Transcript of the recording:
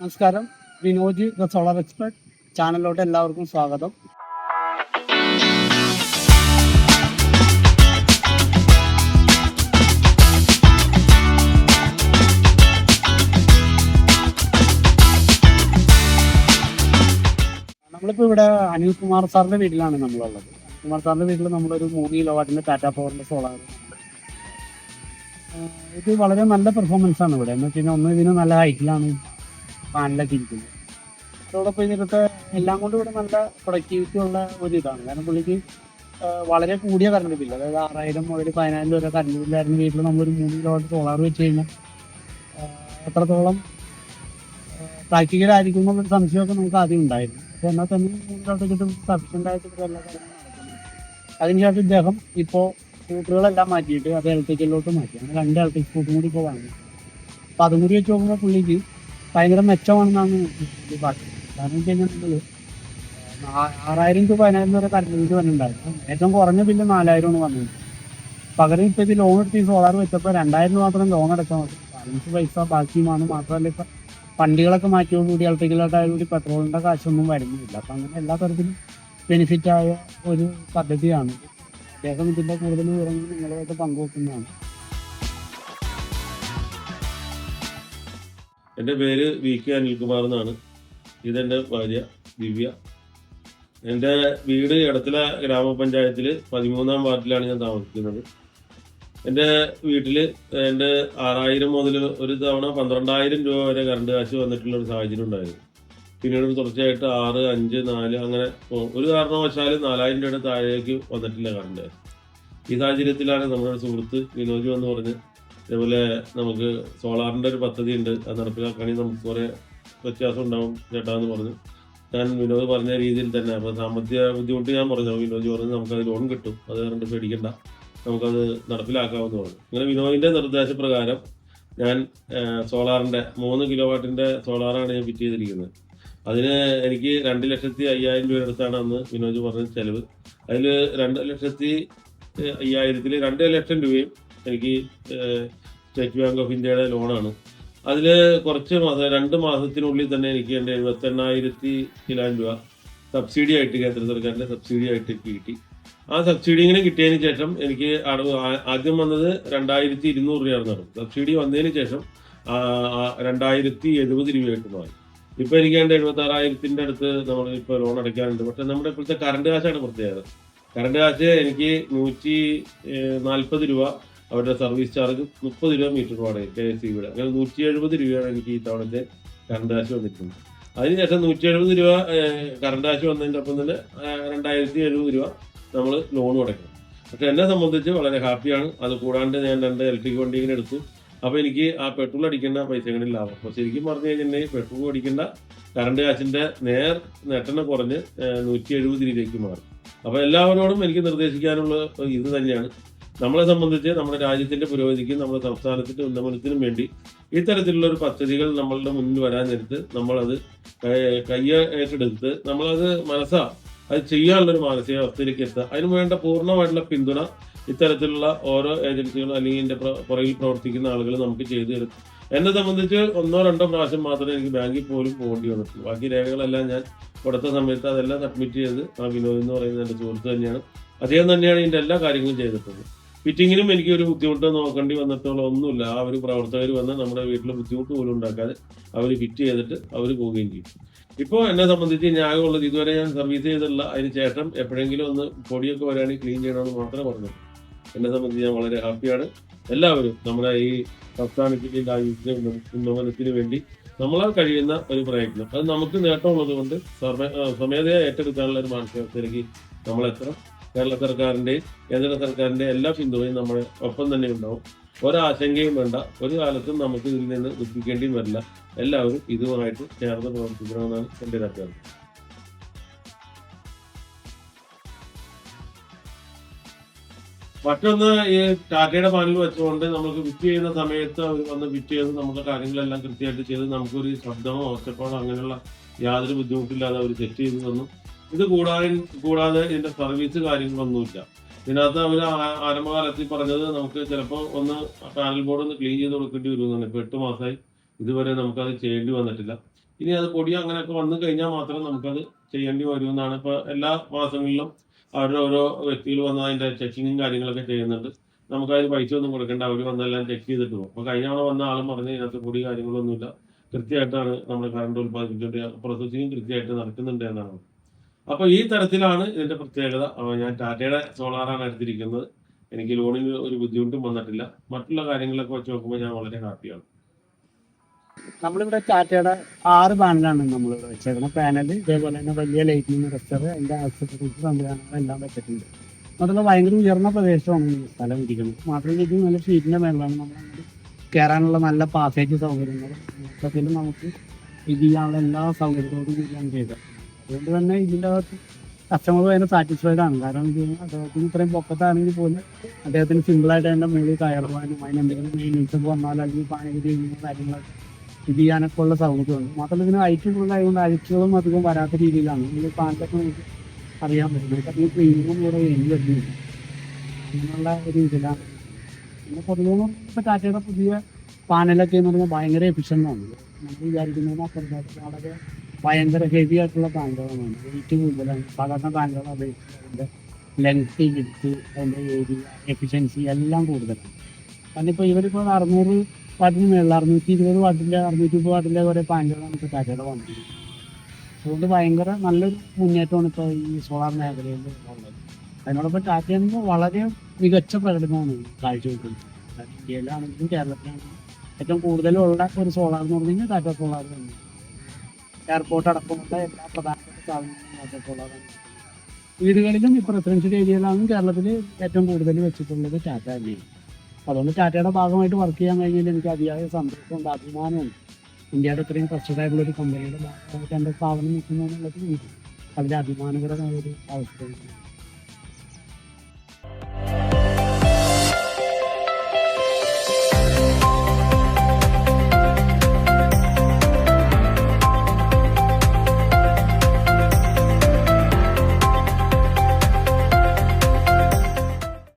നമസ്കാരം. Vinoj the solar expert ചാനലിലോട്ട് എല്ലാവർക്കും സ്വാഗതം. നമ്മളിപ്പോൾ ഇവിടെ അനിൽ കുമാർ സാറിന്റെ വീട്ടിലാണ് നമ്മളുള്ളത്. അനിൽകുമാർ സാറിന്റെ വീട്ടിൽ നമ്മളൊരു മൂന്ന് കിലോ വാട്ടിന്റെ ടാറ്റാ പവറിന്റെ സോളാർ ഇത് വളരെ നല്ല പെർഫോമൻസ് ആണ് ഇവിടെ. എന്ന് വെച്ചാൽ ഒന്ന് ഇതിന് നല്ല ഹൈറ്റിലാണ് പാനലൊക്കെ ഇരിക്കുന്നത് അതോടൊപ്പം ഇതിനകത്ത് എല്ലാം കൊണ്ടും ഇവിടെ നല്ല പ്രൊഡക്ടിവിറ്റി ഉള്ള ഒരു ഇതാണ്. കാരണം പുള്ളിക്ക് വളരെ കൂടിയ കറണ്ട് ബില്ല് അതായത് ആറായിരം മുതൽ പതിനായിരം വരെ കറണ്ട് ബില്ലായിരുന്നു വീട്ടിൽ ഒരു മൂന്ന് കിലോവാട്ട് സോളാർ വെച്ച് കഴിഞ്ഞാൽ എത്രത്തോളം പ്രാക്ടിക്കൽ ആയിരിക്കും എന്നുള്ളൊരു സംശയമൊക്കെ നമുക്ക് ആദ്യം ഉണ്ടായിരുന്നു. പക്ഷെ എന്നാൽ തന്നെ മൂന്ന് കിലോ കിട്ടും സഫിഷ്യന്റ് ആയിട്ട് എല്ലാ കാര്യങ്ങളും നടക്കുന്നുണ്ട്. അതിനുശേഷം ഇദ്ദേഹം ഇപ്പോൾ സ്കൂട്ടറുകളെല്ലാം മാറ്റിയിട്ട് അത് ഇലക്ട്രിക്കലിലോട്ട് മാറ്റി. അങ്ങനെ രണ്ട് ഇലക്ട്രിക് സ്കൂട്ടറും കൂടി ഇപ്പോൾ വാങ്ങി. അപ്പോൾ അതും കൂടി വെച്ച് നോക്കുമ്പോൾ പുള്ളിക്ക് ഭയങ്കര മെച്ചമാണെന്നാണ് ഈ പറയുന്നത് കാരണം കഴിഞ്ഞാൽ ആറായിരം ടു പതിനായിരം വരെ കറണ്ട് ബില്ല് വന്നിട്ടുണ്ടായിരുന്നു. ഏറ്റവും കുറഞ്ഞ ബില്ല് നാലായിരമാണ് വന്നത്. പകരം ഇപ്പോൾ ഇത് ലോൺ എടുത്ത് സോളാർ വെച്ചപ്പോൾ രണ്ടായിരം രൂപ മാത്രം ലോൺ എടുക്കാൻ മതി. ബാലൻസ് പൈസ ബാക്കിയുമാണ്. മാത്രമല്ല ഇപ്പം വണ്ടികളൊക്കെ മാറ്റിയോടുകൂടി ഇലക്ട്രിക്കലായിട്ടോടുകൂടി പെട്രോളിന്റെ കാശൊന്നും വരുന്നില്ല. അപ്പം അങ്ങനെ എല്ലാ തരത്തിലും ബെനിഫിറ്റ് ആയ ഒരു പദ്ധതിയാണ്. അദ്ദേഹം ഇതിന്റെ കൂടുതൽ വിവരങ്ങൾ നിങ്ങളുമായിട്ട് പങ്കുവെക്കുന്നതാണ്. എന്റെ പേര് വി കെ അനിൽകുമാർ എന്നാണ്. ഇതെന്റെ ഭാര്യ ദിവ്യ. എന്റെ വീട് ഇടത്തില ഗ്രാമപഞ്ചായത്തിൽ പതിമൂന്നാം വാർഡിലാണ് ഞാൻ താമസിക്കുന്നത്. എന്റെ വീട്ടിൽ എന്റെ ആറായിരം മുതൽ ഒരു തവണ പന്ത്രണ്ടായിരം രൂപ വരെ കറണ്ട് കാശ് വന്നിട്ടുള്ള ഒരു സാഹചര്യം ഉണ്ടായിരുന്നു. പിന്നീട് തുടർച്ചയായിട്ട് ആറ് അഞ്ച് നാല് അങ്ങനെ ഒരു കാരണവശാലും നാലായിരം രൂപയുടെ താഴേക്ക് വന്നിട്ടില്ല കറണ്ട്. ഈ സാഹചര്യത്തിലാണ് നമ്മുടെ സുഹൃത്ത് വിനോജ് എന്ന് പറഞ്ഞ് അതേപോലെ നമുക്ക് സോളാറിന്റെ ഒരു പദ്ധതി ഉണ്ട് അത് നടപ്പിലാക്കുകയാണെങ്കിൽ നമുക്ക് കുറെ വ്യത്യാസം ഉണ്ടാവും ചേട്ടാ എന്ന് പറഞ്ഞു. ഞാൻ വിനോദ് പറഞ്ഞ രീതിയിൽ തന്നെ. അപ്പോൾ സാമ്പത്തിക ബുദ്ധിമുട്ട് ഞാൻ പറഞ്ഞു. വിനോദ് പറഞ്ഞു നമുക്കത് ലോൺ കിട്ടും. അത് കണ്ട് പേടിക്കണ്ട. നമുക്കത് നടപ്പിലാക്കാമെന്ന് പറഞ്ഞു അങ്ങനെ വിനോദിന്റെ നിർദ്ദേശപ്രകാരം ഞാൻ സോളാറിന്റെ മൂന്ന് കിലോ വാട്ടിന്റെ സോളാറാണ് ഞാൻ ഫിറ്റ് ചെയ്തിരിക്കുന്നത്. അതിന് എനിക്ക് രണ്ട് ലക്ഷത്തി അയ്യായിരം രൂപ അടുത്താണ് അന്ന് വിനോദ് പറഞ്ഞ ചെലവ്. അതിൽ രണ്ട് ലക്ഷത്തി അയ്യായിരത്തിൽ രണ്ട് ലക്ഷം രൂപയും എനിക്ക് സ്റ്റേറ്റ് ബാങ്ക് ഓഫ് ഇന്ത്യയുടെ ലോണാണ് അതിൽ കുറച്ച് മാസം രണ്ട് മാസത്തിനുള്ളിൽ തന്നെ എനിക്ക് എന്റെ എഴുപത്തെണ്ണായിരത്തി കിലാൻ രൂപ സബ്സിഡി ആയിട്ട് കേന്ദ്ര സർക്കാരിന്റെ സബ്സിഡി ആയിട്ട് കിട്ടി. ആ സബ്സിഡി ഇങ്ങനെ കിട്ടിയതിന് ശേഷം എനിക്ക് അടവ് ആദ്യം വന്നത് രണ്ടായിരത്തി ഇരുന്നൂറ് രൂപയായിരുന്നു അടവ്. സബ്സിഡി വന്നതിന് ശേഷം രണ്ടായിരത്തി എഴുപത് രൂപയായിട്ട് മാറി. ഇപ്പൊ എനിക്ക് എന്റെ എഴുപത്തി ആറായിരത്തിന്റെ അടുത്ത് നമ്മൾ ഇപ്പോൾ ലോൺ അടയ്ക്കാനുണ്ട്. പക്ഷെ നമ്മുടെ ഇപ്പോഴത്തെ കറണ്ട് കാശാണ് പ്രത്യേകത. കറണ്ട് കാശ് എനിക്ക് നൂറ്റി നാൽപ്പത് രൂപ അവരുടെ സർവീസ് ചാർജ് മുപ്പത് രൂപ മീറ്റർ വാടക കെ എസ് സി അങ്ങനെ നൂറ്റി എഴുപത് രൂപയാണ് എനിക്ക് ഈ തവണത്തെ കറണ്ട് കാശ് വന്നിട്ടുണ്ട് അതിനുശേഷം നൂറ്റി എഴുപത് രൂപ കറണ്ട് കാശ് വന്നതിന്റെ ഒപ്പം തന്നെ രണ്ടായിരത്തി എഴുപത് രൂപ നമ്മൾ ലോൺ അടയ്ക്കണം പക്ഷെ എന്നെ സംബന്ധിച്ച് വളരെ ഹാപ്പിയാണ് അത് കൂടാണ്ട് ഞാൻ രണ്ട് ഇലക്ട്രിക് വണ്ടി ഇങ്ങനെ എടുത്തു. അപ്പോൾ എനിക്ക് ആ പെട്രോൾ അടിക്കേണ്ട പൈസകളിൽ ലാഭം. അപ്പോൾ ശരിക്കും പറഞ്ഞു കഴിഞ്ഞിട്ടുണ്ടെങ്കിൽ പെട്രോൾ അടിക്കേണ്ട കറണ്ട് കാശിന്റെ നേർ നെട്ടനെ കുറഞ്ഞ് നൂറ്റി എഴുപത് രൂപയ്ക്ക് മാറി. അപ്പോൾ എല്ലാവരോടും എനിക്ക് നിർദ്ദേശിക്കാനുള്ള ഇത് തന്നെയാണ്. നമ്മളെ സംബന്ധിച്ച് നമ്മുടെ രാജ്യത്തിന്റെ പുരോഗതിക്കും നമ്മുടെ സംസ്ഥാനത്തിന്റെ ഉന്നമനത്തിനും വേണ്ടി ഇത്തരത്തിലുള്ള ഒരു പദ്ധതികൾ നമ്മളുടെ മുന്നിൽ വരാൻ നേരത്ത് നമ്മളത് കയ്യ ഏറ്റെടുത്ത് നമ്മളത് മനസ്സാ അത് ചെയ്യാനുള്ളൊരു മാനസികാവസ്ഥയിലേക്ക് എത്തുക. അതിന് വേണ്ട പൂർണമായിട്ടുള്ള പിന്തുണ ഇത്തരത്തിലുള്ള ഓരോ ഏജൻസികളും അല്ലെങ്കിൽ എന്റെ പുറകിൽ പ്രവർത്തിക്കുന്ന ആളുകൾ നമുക്ക് ചെയ്തു തരും എന്നെ സംബന്ധിച്ച് ഒന്നോ രണ്ടോ പ്രാവശ്യം മാത്രമേ എനിക്ക് ബാങ്കിൽ പോലും പോകേണ്ടി വന്നിട്ടുള്ളൂ. ബാക്കി രേഖകളെല്ലാം ഞാൻ കൊടുത്ത സമയത്ത് അതെല്ലാം സബ്മിറ്റ് ചെയ്ത് ആ വിനോദ് എന്ന് പറയുന്ന എന്റെ സുഹൃത്ത് തന്നെയാണ്. അദ്ദേഹം തന്നെയാണ് ഇതിന്റെ എല്ലാ കാര്യങ്ങളും ചെയ്തിട്ടുള്ളത്. ഫിറ്റിങ്ങിനും എനിക്ക് ഒരു ബുദ്ധിമുട്ട് നോക്കേണ്ടി വന്നിട്ടുള്ള ഒന്നുമില്ല. ആ ഒരു പ്രവർത്തകർ വന്ന് നമ്മുടെ വീട്ടിൽ ബുദ്ധിമുട്ട് പോലും ഉണ്ടാക്കാതെ അവർ ഫിറ്റ് ചെയ്തിട്ട് അവർ പോവുകയും ചെയ്യും. ഇപ്പോൾ എന്നെ സംബന്ധിച്ച് ഉള്ളത് ഇതുവരെ ഞാൻ സർവീസ് ചെയ്തിട്ടില്ല. അതിന് ശേഷം എപ്പോഴെങ്കിലും ഒന്ന് പൊടിയൊക്കെ വരാണെങ്കിൽ ക്ലീൻ ചെയ്യണമെന്ന് മാത്രമേ പറഞ്ഞു എന്നെ സംബന്ധിച്ച് ഞാൻ വളരെ ഹാപ്പിയാണ്. എല്ലാവരും നമ്മുടെ ഈ സംസ്ഥാനത്തിന്റെ രാജ്യത്തിന്റെ ഉന്നമനത്തിന് വേണ്ടി നമ്മളാൽ കഴിയുന്ന ഒരു പ്രയത്നം. അത് നമുക്ക് നേട്ടമുള്ളത് കൊണ്ട് സമ- സ്വമേധയാ ഏറ്റെടുക്കാനുള്ള ഒരു മാനസികാവസ്ഥയിലേക്ക് നമ്മളെത്തണം. കേരള സർക്കാരിന്റെയും കേന്ദ്ര സർക്കാരിന്റെ എല്ലാ പിന്തുണയും നമ്മുടെ ഒപ്പം തന്നെ ഉണ്ടാവും. ഒരാശങ്കയും വേണ്ട. ഒരു കാലത്തും നമുക്ക് ഇതിൽ നിന്ന് ദുഃഖിക്കേണ്ടിയും വരില്ല. എല്ലാവരും ഇതുമായിട്ട് ചേർന്ന് പ്രവർത്തിക്കണമെന്നാണ് എന്റെ ഒരു അഭ്യർത്ഥന. മറ്റൊന്ന് ഈ ടാറ്റയുടെ പാനൽ വെച്ചുകൊണ്ട് നമുക്ക് വിറ്റ് ചെയ്യുന്ന സമയത്ത് അവർ വന്ന് വിറ്റ് ചെയ്ത് നമുക്ക് കാര്യങ്ങളെല്ലാം കൃത്യമായിട്ട് ചെയ്ത് നമുക്കൊരു ശബ്ദമോ ഒച്ചപ്പാടോ അങ്ങനെയുള്ള യാതൊരു ബുദ്ധിമുട്ടില്ലാതെ അവർ സെറ്റ് ചെയ്ത് തന്നു. ഇത് കൂടാതെ കൂടാതെ ഇതിന്റെ സർവീസ് കാര്യങ്ങളൊന്നുമില്ല. ഇതിനകത്ത് അവർ ആരംഭകാലത്തിൽ പറഞ്ഞത് നമുക്ക് ചിലപ്പോൾ ഒന്ന് പാനൽ ബോർഡ് ഒന്ന് ക്ലീൻ ചെയ്ത് കൊടുക്കേണ്ടി വരുമെന്നാണ്. ഇപ്പൊ എട്ട് മാസമായി ഇതുവരെ നമുക്കത് ചെയ്യേണ്ടി വന്നിട്ടില്ല. ഇനി അത് പൊടി അങ്ങനെയൊക്കെ വന്നു കഴിഞ്ഞാൽ മാത്രം നമുക്കത് ചെയ്യേണ്ടി വരുമെന്നാണ്. ഇപ്പോൾ എല്ലാ മാസങ്ങളിലും അവരുടെ ഓരോ വ്യക്തികൾ വന്ന് അതിന്റെ ചെക്കിങ്ങും കാര്യങ്ങളൊക്കെ ചെയ്യുന്നുണ്ട്. നമുക്കതിന് പൈസ ഒന്നും കൊടുക്കേണ്ട അവർ വന്നെല്ലാം ചെക്ക് ചെയ്തിട്ട് പോകും. അപ്പോൾ കഴിഞ്ഞ തവണ വന്ന ആളും പറഞ്ഞ് ഇതിനകത്ത് പൊടി കാര്യങ്ങളൊന്നുമില്ല. കൃത്യമായിട്ടാണ് നമ്മൾ കറണ്ട് ഉൽപ്പാദിപ്പിച്ചുകൊണ്ട് പ്രോസസ്സിങ് കൃത്യമായിട്ട് നടക്കുന്നുണ്ട് എന്നാണ്. അപ്പോൾ ഈ തരത്തിലാണ് ഇതിന്റെ പ്രത്യേകത. ഞാൻ ടാറ്റയുടെ സോളാറാണ് എടുത്തിരിക്കുന്നത്. എനിക്ക് ലോണിന് ഒരു ബുദ്ധിമുട്ടും വന്നിട്ടില്ല. മറ്റുള്ള കാര്യങ്ങളൊക്കെ വെച്ച് നോക്കുമ്പോൾ ഞാൻ വളരെ ഹാപ്പിയാണ്. നമ്മളിവിടെ ടാറ്റയുടെ ആറ് പാനലാണ് നമ്മളിവിടെ വെച്ചേക്കുന്നത്. പാനൽ ഇതേപോലെ തന്നെ വലിയ ലൈറ്റിംഗ് റെസ്റ്റർ അതിന്റെ ആക്സസറീസ് സംവിധാനങ്ങളെല്ലാം വെച്ചിട്ടുണ്ട്. മാത്രമല്ല ഭയങ്കര ഉയർന്ന പ്രദേശമാണ് ഈ സ്ഥലം ഇരിക്കുന്നത്. മാത്രമല്ല ഇത് നല്ല ഷീറ്റിന്റെ മേളിലാണ് നമ്മൾ കയറാനുള്ള നല്ല പാസേജ് സൗകര്യങ്ങളും. മൊത്തത്തിൽ നമുക്ക് ഇത് ചെയ്യാനുള്ള എല്ലാ സൗകര്യത്തോടും ചെയ്യാൻ ചെയ്തത്. അതുകൊണ്ട് തന്നെ ഇതിന്റെ അകത്ത് കസ്റ്റമർ ഭയങ്കര സാറ്റിസ്ഫൈഡ് ആണ്. കാരണം അദ്ദേഹത്തിന് ഇത്രയും പൊക്കത്താണെങ്കിൽ പോലും അദ്ദേഹത്തിന് സിമ്പിളായിട്ട് അതിന്റെ മുകളിൽ കയറുവാനും അതിന് എന്തെങ്കിലും മെയിൻസ് വന്നാലും അല്ലെങ്കിൽ പാനീയ ചെയ്യുന്ന കാര്യങ്ങളൊക്കെ ഇത് ചെയ്യാനൊക്കെ ഉള്ള സൗകര്യമുണ്ട് മാത്രമല്ല ഇതിന് ഹൈറ്റ് ആയതുകൊണ്ട് അഴിച്ചുകളും അധികം വരാത്ത രീതിയിലാണ്. ഇതിന്റെ പാന്റൊക്കെ നമുക്ക് അറിയാൻ പറ്റുന്നത് അധികം പ്രീമിയം കൂടെ വേണ്ടി വരുന്നില്ല. അങ്ങനെയുള്ള ഒരു ഇതിലാണ്. പിന്നെ പൊതുവെ ഇപ്പോൾ ടാറ്റയുടെ പുതിയ പാനലൊക്കെ എന്ന് പറഞ്ഞാൽ ഭയങ്കര എഫിഷ്യന്റ് ആണ്. നമ്മൾ വിചാരിക്കുന്നതിന് അപ്പുറത്തായിട്ട് വളരെ ഭയങ്കര ഹെവി ആയിട്ടുള്ള ബാങ്കുകളാണ് വെയിറ്റ് കൂടുതലാണ്. സാധാരണ ബാങ്കുകളെ അപേക്ഷിച്ച് അതിന്റെ ലെങ്ത് വിത്ത് അതിന്റെ ഏരിയ എഫിഷ്യൻസി എല്ലാം കൂടുതലാണ്. കാരണം ഇപ്പോൾ ഇവരിപ്പോൾ അറുന്നൂറ് വാട്ടിന് മേളിൽ അറുന്നൂറ്റി ഇരുപത് വാട്ടിന്റെ അറുന്നൂറ്റി മുപ്പത് വാട്ടിന്റെ കുറേ ബാങ്കുകളാണ് ഇപ്പോൾ ടാറ്റയുടെ വന്നിരിക്കുന്നത് അതുകൊണ്ട് ഭയങ്കര നല്ലൊരു മുന്നേറ്റമാണ് ഇപ്പോൾ ഈ സോളാർ മേഖലയിൽ ഉള്ളത്. അതിനോടൊപ്പം ടാറ്റയാണെങ്കിൽ വളരെ മികച്ച പ്രകടനമാണ് കാഴ്ചവെക്കുന്നത്. ഇന്ത്യയിലാണെങ്കിലും കേരളത്തിലാണെങ്കിലും ഏറ്റവും കൂടുതലുള്ള ഒരു സോളാർ എന്ന് പറഞ്ഞു കഴിഞ്ഞാൽ ടാറ്റ സോളാർ തന്നെ എയർപോർട്ട് അടക്കമുള്ള എല്ലാ പ്രധാനപ്പെട്ട ടാറ്റ സോളാറാണ് വീടുകളിലും ഇപ്പോൾ റെസിഡൻഷ്യൽ ഏരിയയിലാണ് കേരളത്തിൽ ഏറ്റവും കൂടുതൽ വെച്ചിട്ടുള്ളത് ടാറ്റ തന്നെയാണ് അതുകൊണ്ട് ടാറ്റയുടെ ഭാഗമായിട്ട് വർക്ക് ചെയ്യാൻ കഴിഞ്ഞാൽ എനിക്ക് അതിയായ സന്തോഷമുണ്ട് അഭിമാനമുണ്ട് ഇന്ത്യയുടെ ഇത്രയും ട്രസ്റ്റഡ് ഒരു കമ്പനിയുടെ ഭാഗമായിട്ട് എന്റെ സ്ഥാപനം നിൽക്കുന്നു എന്നുള്ളത് എനിക്ക് അതിൽ അഭിമാനകരമായ ഒരു അവസ്ഥയാണ്